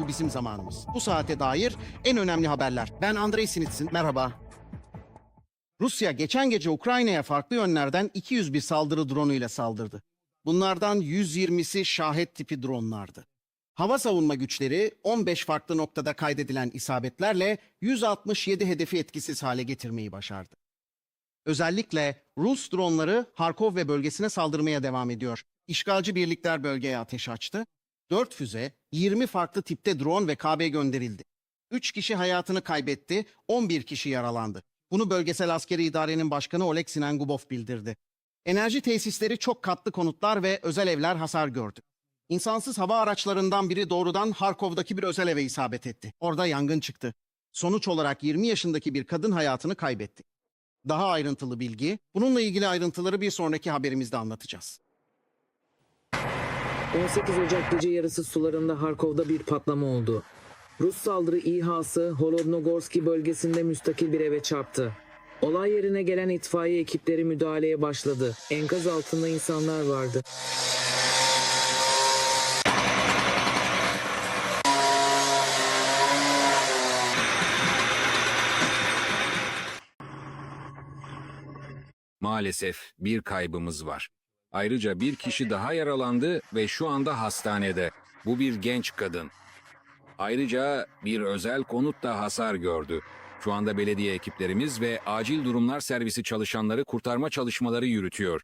Bu bizim zamanımız. Bu saate dair en önemli haberler. Ben Andrei Sinitsin. Merhaba. Rusya geçen gece Ukrayna'ya farklı yönlerden 201 saldırı dronu ile saldırdı. Bunlardan 120'si şahet tipi dronlardı. Hava savunma güçleri 15 farklı noktada kaydedilen isabetlerle 167 hedefi etkisiz hale getirmeyi başardı. Özellikle Rus dronları Harkov ve bölgesine saldırmaya devam ediyor. İşgalci birlikler bölgeye ateş açtı. 4 füze, 20 farklı tipte drone ve KB gönderildi. 3 kişi hayatını kaybetti, 11 kişi yaralandı. Bunu Bölgesel Askeri İdare'nin Başkanı Oleg Sinangubov bildirdi. Enerji tesisleri çok katlı konutlar ve özel evler hasar gördü. İnsansız hava araçlarından biri doğrudan Harkov'daki bir özel eve isabet etti. Orada yangın çıktı. Sonuç olarak 20 yaşındaki bir kadın hayatını kaybetti. Daha ayrıntılı bilgi, bununla ilgili ayrıntıları bir sonraki haberimizde anlatacağız. 18 Ocak gece yarısı sularında Harkov'da bir patlama oldu. Rus saldırı İHA'sı Holodnogorski bölgesinde müstakil bir eve çarptı. Olay yerine gelen itfaiye ekipleri müdahaleye başladı. Enkaz altında insanlar vardı. Maalesef bir kaybımız var. Ayrıca bir kişi daha yaralandı ve şu anda hastanede. Bu bir genç kadın. Ayrıca bir özel konut da hasar gördü. Şu anda belediye ekiplerimiz ve acil durumlar servisi çalışanları kurtarma çalışmaları yürütüyor.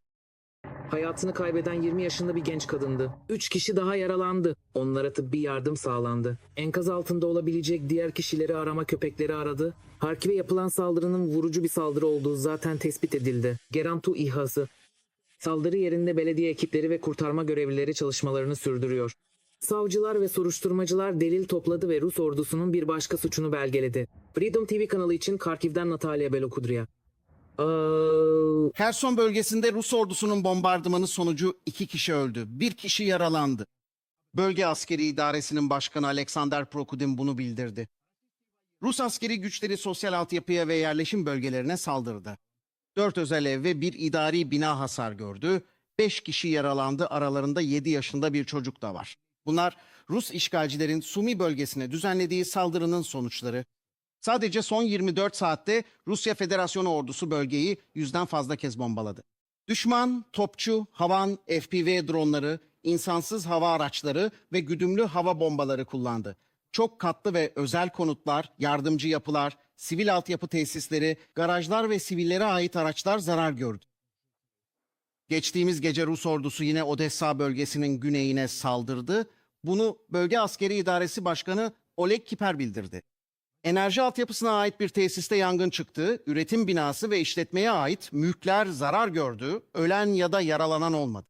Hayatını kaybeden 20 yaşında bir genç kadındı. 3 kişi daha yaralandı. Onlara tıbbi yardım sağlandı. Enkaz altında olabilecek diğer kişileri arama köpekleri aradı. Harkiv'e yapılan saldırının vurucu bir saldırı olduğu zaten tespit edildi. Gerantu İHA'sı. Saldırı yerinde belediye ekipleri ve kurtarma görevlileri çalışmalarını sürdürüyor. Savcılar ve soruşturmacılar delil topladı ve Rus ordusunun bir başka suçunu belgeledi. Freedom TV kanalı için Karkiv'den Natalya Belokudria. Aa, Kherson bölgesinde Rus ordusunun bombardımanı sonucu iki kişi öldü, bir kişi yaralandı. Bölge Askeri İdaresi'nin başkanı Alexander Prokudin bunu bildirdi. Rus askeri güçleri sosyal altyapıya ve yerleşim bölgelerine saldırdı. Dört özel ev ve bir idari bina hasar gördü. Beş kişi yaralandı, aralarında 7 yaşında bir çocuk da var. Bunlar Rus işgalcilerin Sumi bölgesine düzenlediği saldırının sonuçları. Sadece son 24 saatte Rusya Federasyonu ordusu bölgeyi yüzden fazla kez bombaladı. Düşman, topçu, havan, FPV dronları, insansız hava araçları ve güdümlü hava bombaları kullandı. Çok katlı ve özel konutlar, yardımcı yapılar, sivil altyapı tesisleri, garajlar ve sivillere ait araçlar zarar gördü. Geçtiğimiz gece Rus ordusu yine Odessa bölgesinin güneyine saldırdı. Bunu Bölge Askeri İdaresi Başkanı Oleg Kiper bildirdi. Enerji altyapısına ait bir tesiste yangın çıktı. Üretim binası ve işletmeye ait mülkler zarar gördü. Ölen ya da yaralanan olmadı.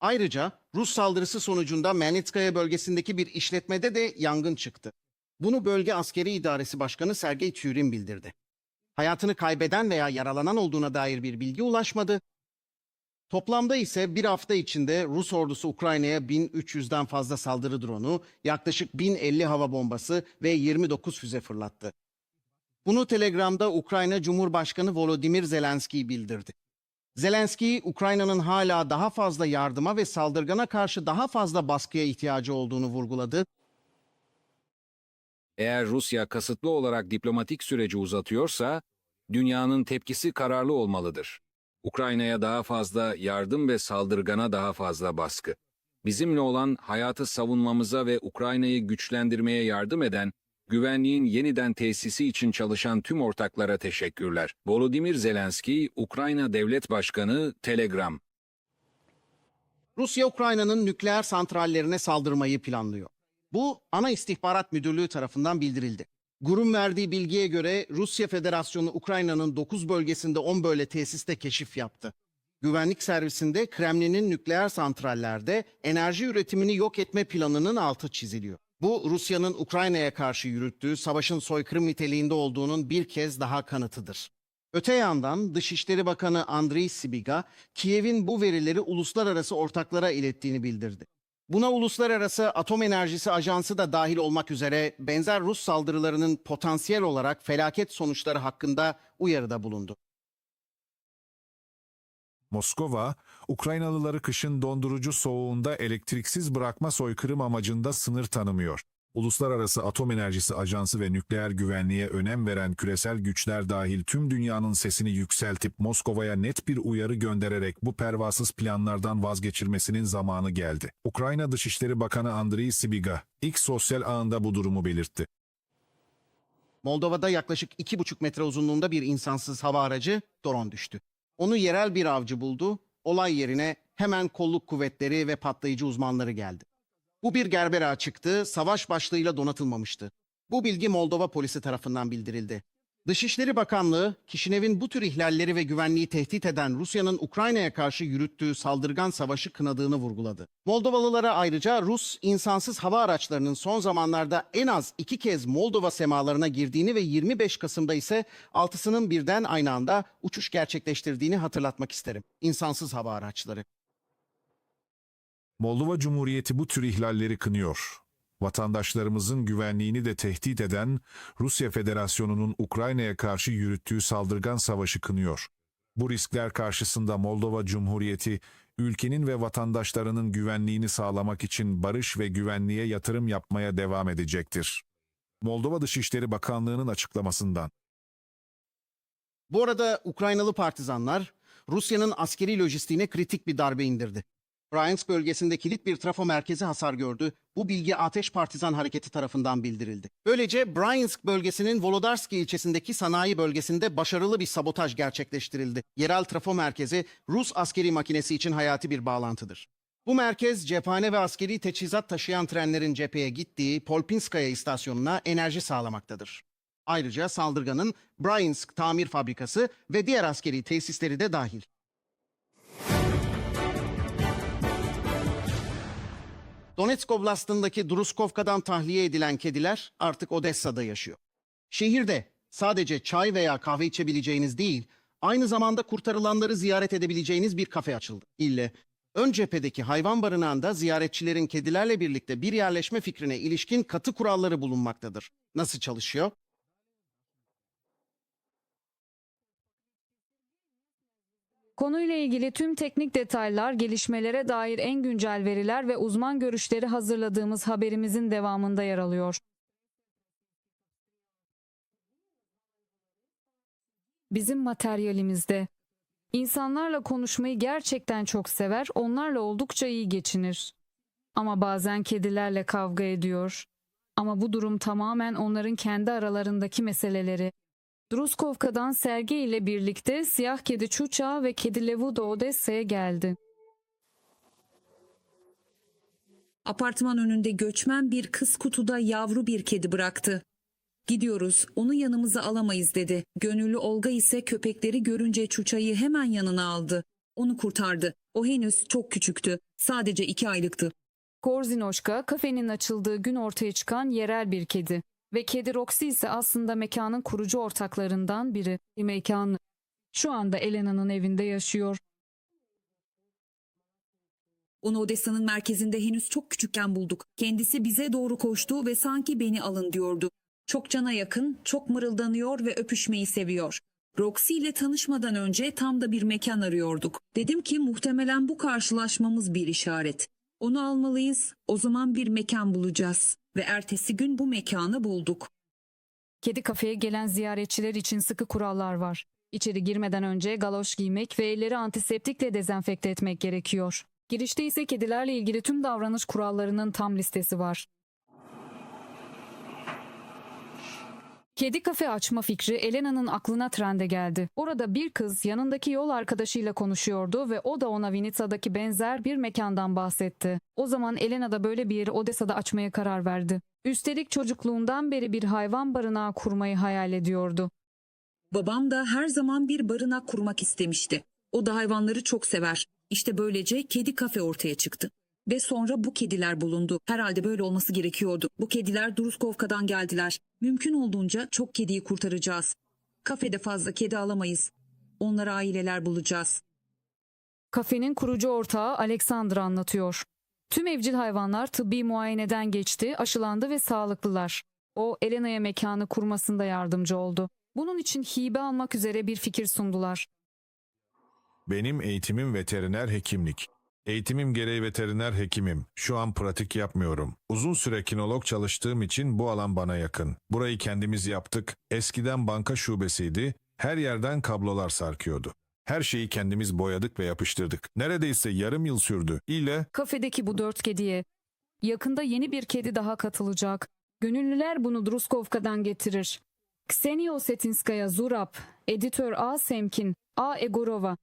Ayrıca Rus saldırısı sonucunda Manitskaya bölgesindeki bir işletmede de yangın çıktı. Bunu Bölge Askeri İdaresi Başkanı Sergey Tyurin bildirdi. Hayatını kaybeden veya yaralanan olduğuna dair bir bilgi ulaşmadı. Toplamda ise bir hafta içinde Rus ordusu Ukrayna'ya 1300'den fazla saldırı dronu, yaklaşık 1050 hava bombası ve 29 füze fırlattı. Bunu Telegram'da Ukrayna Cumhurbaşkanı Volodymyr Zelenski bildirdi. Zelenski, Ukrayna'nın hala daha fazla yardıma ve saldırgana karşı daha fazla baskıya ihtiyacı olduğunu vurguladı. Eğer Rusya kasıtlı olarak diplomatik süreci uzatıyorsa, dünyanın tepkisi kararlı olmalıdır. Ukrayna'ya daha fazla yardım ve saldırgana daha fazla baskı. Bizimle olan hayatı savunmamıza ve Ukrayna'yı güçlendirmeye yardım eden, güvenliğin yeniden tesisi için çalışan tüm ortaklara teşekkürler. Volodymyr Zelenski, Ukrayna Devlet Başkanı, Telegram. Rusya Ukrayna'nın nükleer santrallerine saldırmayı planlıyor. Bu ana istihbarat müdürlüğü tarafından bildirildi. Gur'un verdiği bilgiye göre Rusya Federasyonu Ukrayna'nın 9 bölgesinde 10 böyle tesiste keşif yaptı. Güvenlik servisinde Kremlin'in nükleer santrallerde enerji üretimini yok etme planının altı çiziliyor. Bu Rusya'nın Ukrayna'ya karşı yürüttüğü savaşın soykırım niteliğinde olduğunun bir kez daha kanıtıdır. Öte yandan Dışişleri Bakanı Andriy Sibiga, Kiev'in bu verileri uluslararası ortaklara ilettiğini bildirdi. Buna Uluslararası Atom Enerjisi Ajansı da dahil olmak üzere benzer Rus saldırılarının potansiyel olarak felaket sonuçları hakkında uyarıda bulundu. Moskova, Ukraynalıları kışın dondurucu soğuğunda elektriksiz bırakma soykırım amacında sınır tanımıyor. Uluslararası Atom Enerjisi Ajansı ve nükleer güvenliğe önem veren küresel güçler dahil tüm dünyanın sesini yükseltip Moskova'ya net bir uyarı göndererek bu pervasız planlardan vazgeçirmesinin zamanı geldi. Ukrayna Dışişleri Bakanı Andriy Sibiga, ilk sosyal ağında bu durumu belirtti. Moldova'da yaklaşık 2,5 metre uzunluğunda bir insansız hava aracı drone düştü. Onu yerel bir avcı buldu. Olay yerine hemen kolluk kuvvetleri ve patlayıcı uzmanları geldi. Bu bir gerbera çıktı, savaş başlığıyla donatılmamıştı. Bu bilgi Moldova polisi tarafından bildirildi. Dışişleri Bakanlığı, Kişinev'in bu tür ihlalleri ve güvenliği tehdit eden Rusya'nın Ukrayna'ya karşı yürüttüğü saldırgan savaşı kınadığını vurguladı. Moldovalılara ayrıca Rus insansız hava araçlarının son zamanlarda en az iki kez Moldova semalarına girdiğini ve 25 Kasım'da ise altısının birden aynı anda uçuş gerçekleştirdiğini hatırlatmak isterim. İnsansız hava araçları. Moldova Cumhuriyeti bu tür ihlalleri kınıyor. Vatandaşlarımızın güvenliğini de tehdit eden Rusya Federasyonu'nun Ukrayna'ya karşı yürüttüğü saldırgan savaşı kınıyor. Bu riskler karşısında Moldova Cumhuriyeti, ülkenin ve vatandaşlarının güvenliğini sağlamak için barış ve güvenliğe yatırım yapmaya devam edecektir. Moldova Dışişleri Bakanlığı'nın açıklamasından. Bu arada Ukraynalı partizanlar Rusya'nın askeri lojistiğine kritik bir darbe indirdi. Bryansk bölgesinde kilit bir trafo merkezi hasar gördü. Bu bilgi Ateş Partizan Hareketi tarafından bildirildi. Böylece Bryansk bölgesinin Volodarski ilçesindeki sanayi bölgesinde başarılı bir sabotaj gerçekleştirildi. Yerel trafo merkezi Rus askeri makinesi için hayati bir bağlantıdır. Bu merkez cephane ve askeri teçhizat taşıyan trenlerin cepheye gittiği Polpinskaya istasyonuna enerji sağlamaktadır. Ayrıca saldırganın Bryansk tamir fabrikası ve diğer askeri tesisleri de dahil. Donetsk Oblast'ındaki Druskovka'dan tahliye edilen kediler artık Odessa'da yaşıyor. Şehirde sadece çay veya kahve içebileceğiniz değil, aynı zamanda kurtarılanları ziyaret edebileceğiniz bir kafe açıldı. İlle ön cephedeki hayvan barınağında ziyaretçilerin kedilerle birlikte bir yerleşme fikrine ilişkin katı kuralları bulunmaktadır. Nasıl çalışıyor? Konuyla ilgili tüm teknik detaylar, gelişmelere dair en güncel veriler ve uzman görüşleri hazırladığımız haberimizin devamında yer alıyor. Bizim materyalimizde. İnsanlarla konuşmayı gerçekten çok sever, onlarla oldukça iyi geçinir. Ama bazen kedilerle kavga ediyor. Ama bu durum tamamen onların kendi aralarındaki meseleleri. Druskovka'dan Sergey ile birlikte siyah kedi Çuça ve kedi Levu da Odessa'ya geldi. Apartman önünde göçmen bir kız kutuda yavru bir kedi bıraktı. Gidiyoruz, onu yanımıza alamayız dedi. Gönüllü Olga ise köpekleri görünce Çuça'yı hemen yanına aldı. Onu kurtardı. O henüz çok küçüktü. Sadece iki aylıktı. Korzinoşka kafenin açıldığı gün ortaya çıkan yerel bir kedi. Ve kedi Roxy ise aslında mekanın kurucu ortaklarından biri. Bir mekan. Şu anda Elena'nın evinde yaşıyor. Onu Odessa'nın merkezinde henüz çok küçükken bulduk. Kendisi bize doğru koştu ve sanki beni alın diyordu. Çok cana yakın, çok mırıldanıyor ve öpüşmeyi seviyor. Roxy ile tanışmadan önce tam da bir mekan arıyorduk. Dedim ki muhtemelen bu karşılaşmamız bir işaret. Onu almalıyız, o zaman bir mekan bulacağız. Ve ertesi gün bu mekanı bulduk. Kedi kafeye gelen ziyaretçiler için sıkı kurallar var. İçeri girmeden önce galoş giymek ve elleri antiseptikle dezenfekte etmek gerekiyor. Girişte ise kedilerle ilgili tüm davranış kurallarının tam listesi var. Kedi kafe açma fikri Elena'nın aklına trende geldi. Orada bir kız yanındaki yol arkadaşıyla konuşuyordu ve o da ona Vinitsa'daki benzer bir mekandan bahsetti. O zaman Elena da böyle bir yeri Odessa'da açmaya karar verdi. Üstelik çocukluğundan beri bir hayvan barınağı kurmayı hayal ediyordu. Babam da her zaman bir barınak kurmak istemişti. O da hayvanları çok sever. İşte böylece kedi kafe ortaya çıktı. Ve sonra bu kediler bulundu. Herhalde böyle olması gerekiyordu. Bu kediler Druskovka'dan geldiler. Mümkün olduğunca çok kediyi kurtaracağız. Kafede fazla kedi alamayız. Onlara aileler bulacağız. Kafenin kurucu ortağı Alexandra anlatıyor. Tüm evcil hayvanlar tıbbi muayeneden geçti, aşılandı ve sağlıklılar. O Elena'ya mekanı kurmasında yardımcı oldu. Bunun için hibe almak üzere bir fikir sundular. Benim eğitimim veteriner hekimlik. Eğitimim gereği veteriner hekimim. Şu an pratik yapmıyorum. Uzun süre kinolog çalıştığım için bu alan bana yakın. Burayı kendimiz yaptık. Eskiden banka şubesiydi. Her yerden kablolar sarkıyordu. Her şeyi kendimiz boyadık ve yapıştırdık. Neredeyse yarım yıl sürdü. İle Kafedeki bu dört kediye. Yakında yeni bir kedi daha katılacak. Gönüllüler bunu Druskovka'dan getirir. Ksenio Setinskaya Zurab, editör A. Semkin, A. Egorova,